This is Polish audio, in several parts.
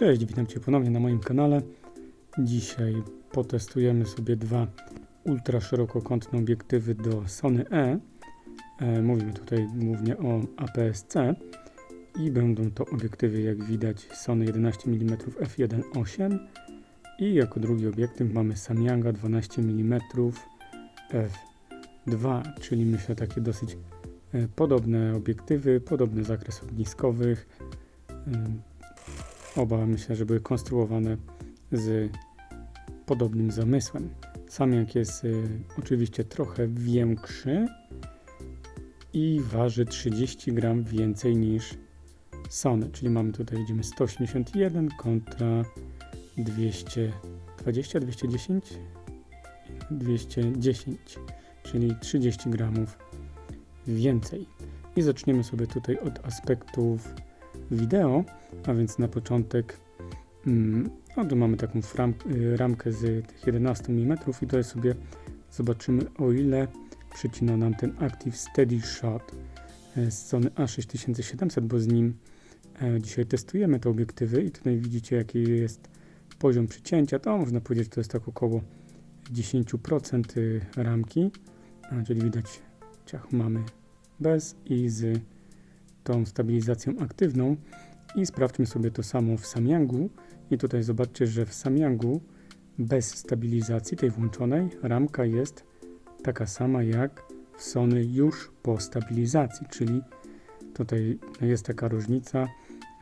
Cześć, witam Cię ponownie na moim kanale. Dzisiaj potestujemy sobie dwa ultra szerokokątne obiektywy do Sony E. E, Mówimy tutaj głównie o APS-C i będą to obiektywy, jak widać, Sony 11 mm f1.8 i jako drugi obiektyw mamy Samyanga 12 mm f2, czyli myślę takie dosyć e, podobne obiektywy, podobny zakres ogniskowych. Oba myślę, że były konstruowane z podobnym zamysłem. Samyang jest y, oczywiście trochę większy i waży 30 gram więcej niż Sony, czyli mamy tutaj widzimy 181 kontra 220, 210, 210, czyli 30 gramów więcej. I zaczniemy sobie tutaj od aspektów wideo, a więc na początek no tu mamy taką y, ramkę z tych 11 mm i jest sobie zobaczymy o ile przycina nam ten Active Steady Shot e, z Sony A6700, bo z nim e, dzisiaj testujemy te obiektywy i tutaj widzicie jaki jest poziom przycięcia, to można powiedzieć to jest tak około 10% y, ramki, czyli widać ciach mamy bez i z tą stabilizacją aktywną i sprawdźmy sobie to samo w Samyangu. I tutaj zobaczcie, że w Samyangu bez stabilizacji tej włączonej ramka jest taka sama jak w Sony już po stabilizacji, czyli tutaj jest taka różnica,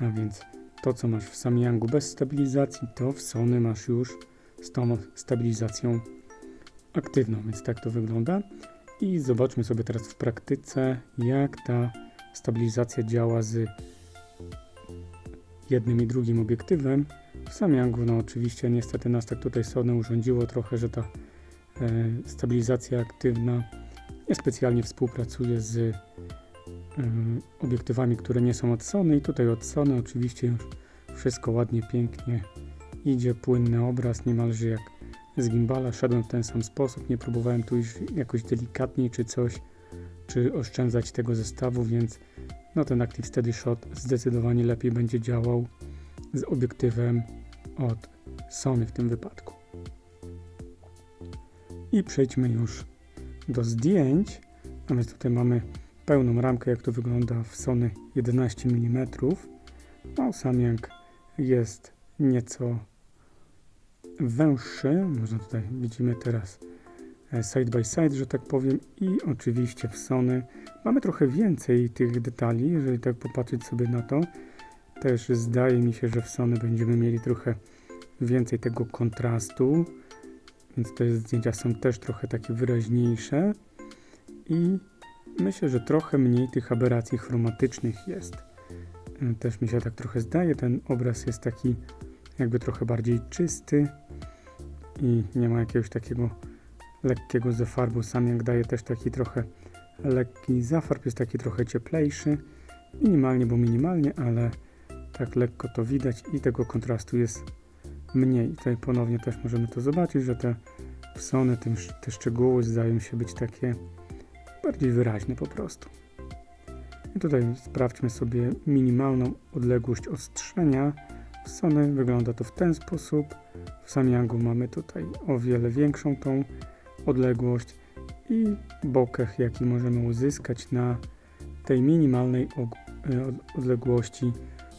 a więc to co masz w Samyangu bez stabilizacji, to w Sony masz już z tą stabilizacją aktywną, więc tak to wygląda. I zobaczmy sobie teraz w praktyce, jak ta stabilizacja działa z jednym i drugim obiektywem. W Samyangu, no oczywiście niestety nas tak tutaj Sony urządziło trochę, że ta e, stabilizacja aktywna niespecjalnie współpracuje z e, obiektywami, które nie są od Sony i tutaj od Sony oczywiście już wszystko ładnie, pięknie idzie, płynny obraz, niemalże jak z gimbala. Szedłem w ten sam sposób, nie próbowałem tu już jakoś delikatniej czy coś, czy oszczędzać tego zestawu, więc no ten Active Steady Shot zdecydowanie lepiej będzie działał z obiektywem od Sony w tym wypadku. I przejdźmy już do zdjęć. A więc tutaj mamy pełną ramkę, jak to wygląda w Sony 11 mm. No, Samyang jest nieco węższy. Można tutaj widzimy teraz side by side, że tak powiem. I oczywiście w Sony mamy trochę więcej tych detali, jeżeli tak popatrzeć sobie na to. Też zdaje mi się, że w Sony będziemy mieli trochę więcej tego kontrastu, więc te zdjęcia są też trochę takie wyraźniejsze i myślę, że trochę mniej tych aberracji chromatycznych jest. E, Też mi się tak trochę zdaje, ten obraz jest taki jakby trochę bardziej czysty i nie ma jakiegoś takiego lekkiego zafarbu. Sam jak daje też taki trochę lekki zafarb, jest taki trochę cieplejszy. Minimalnie, bo minimalnie, ale tak lekko to widać i tego kontrastu jest mniej. Tutaj ponownie też możemy to zobaczyć, że te w Sony tym, te szczegóły zdają się być takie bardziej wyraźne po prostu. I tutaj sprawdźmy sobie minimalną odległość ostrzenia. W wygląda to w ten sposób. W Samyangu mamy tutaj o wiele większą tą odległość i bokeh, jaki możemy uzyskać na tej minimalnej e, od- odległości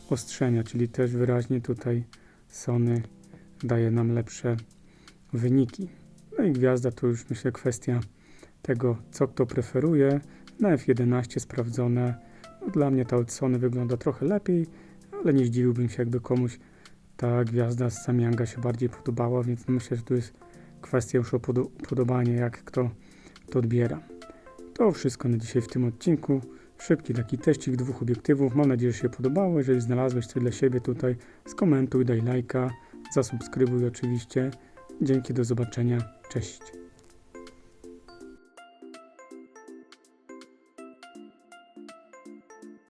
ostrzenia, czyli też wyraźnie tutaj Sony daje nam lepsze wyniki. No i gwiazda to już myślę kwestia tego, co kto preferuje. Na F11 sprawdzone. No, dla mnie ta od Sony wygląda trochę lepiej, ale nie zdziwiłbym się, jakby komuś ta gwiazda z Samyanga się bardziej podobała, więc myślę, że tu jest kwestia już o podo- podobanie, jak kto to odbiera. To wszystko na dzisiaj w tym odcinku. Szybki taki teścik dwóch obiektywów. Mam nadzieję, że się podobało. Jeżeli znalazłeś coś dla siebie tutaj, skomentuj, daj lajka, zasubskrybuj oczywiście. Dzięki, do zobaczenia. Cześć.